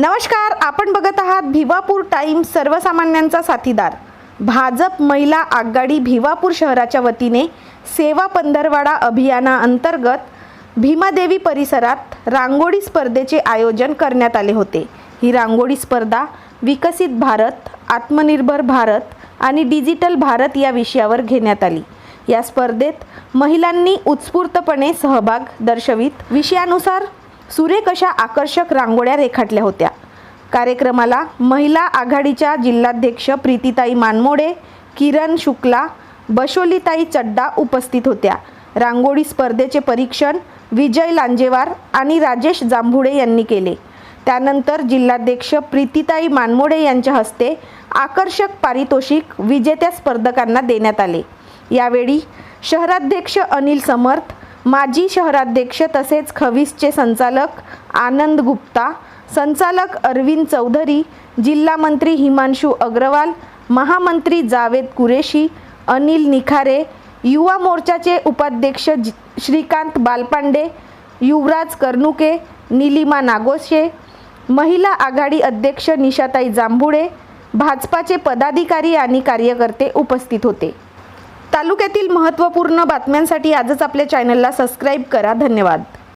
नमस्कार आपण बघत आहात भिवापूर टाइम्स सर्वसामान्यांचा साथीदार. भाजप महिला आघाडी भिवापूर शहराच्या वतीने सेवा पंधरवाडा अभियानाअंतर्गत भीमादेवी परिसरात रांगोळी स्पर्धेचे आयोजन करण्यात आले होते. ही रांगोळी स्पर्धा विकसित भारत आत्मनिर्भर भारत आणि डिजिटल भारत या विषयावर घेण्यात आली. या स्पर्धेत महिलांनी उत्स्फूर्तपणे सहभाग दर्शवित. विषयानुसार सुरेख अशा आकर्षक रांगोळ्या रेखाटल्या होत्या. कार्यक्रमाला महिला आघाडीच्या जिल्हाध्यक्ष प्रीतीताई मानमोडे किरण शुक्ला बशोलीताई चड्डा उपस्थित होत्या. रांगोळी स्पर्धेचे परीक्षण विजय लांजेवार आणि राजेश जांभुडे यांनी केले. त्यानंतर जिल्हाध्यक्ष प्रीतीताई मानमोडे यांच्या हस्ते आकर्षक पारितोषिक विजेत्या स्पर्धकांना देण्यात आले. यावेळी शहराध्यक्ष अनिल समर्थ माजी शहराध्यक्ष तसेच खवीसचे संचालक आनंद गुप्ता संचालक अरविंद चौधरी जिल्हा मंत्री हिमांशू अग्रवाल महामंत्री जावेद कुरेशी अनिल निखारे युवा मोर्चाचे उपाध्यक्ष जि- श्रीकांत बालपांडे युवराज कर्णुके निलिमा नागोशे महिला आघाडी अध्यक्ष निशाताई जांभुळे भाजपाचे पदाधिकारी आणि कार्यकर्ते उपस्थित होते. तालुक्यातील महत्त्वपूर्ण बातम्यांसाठी आजच आपल्या चॅनलला सबस्क्राईब करा. धन्यवाद.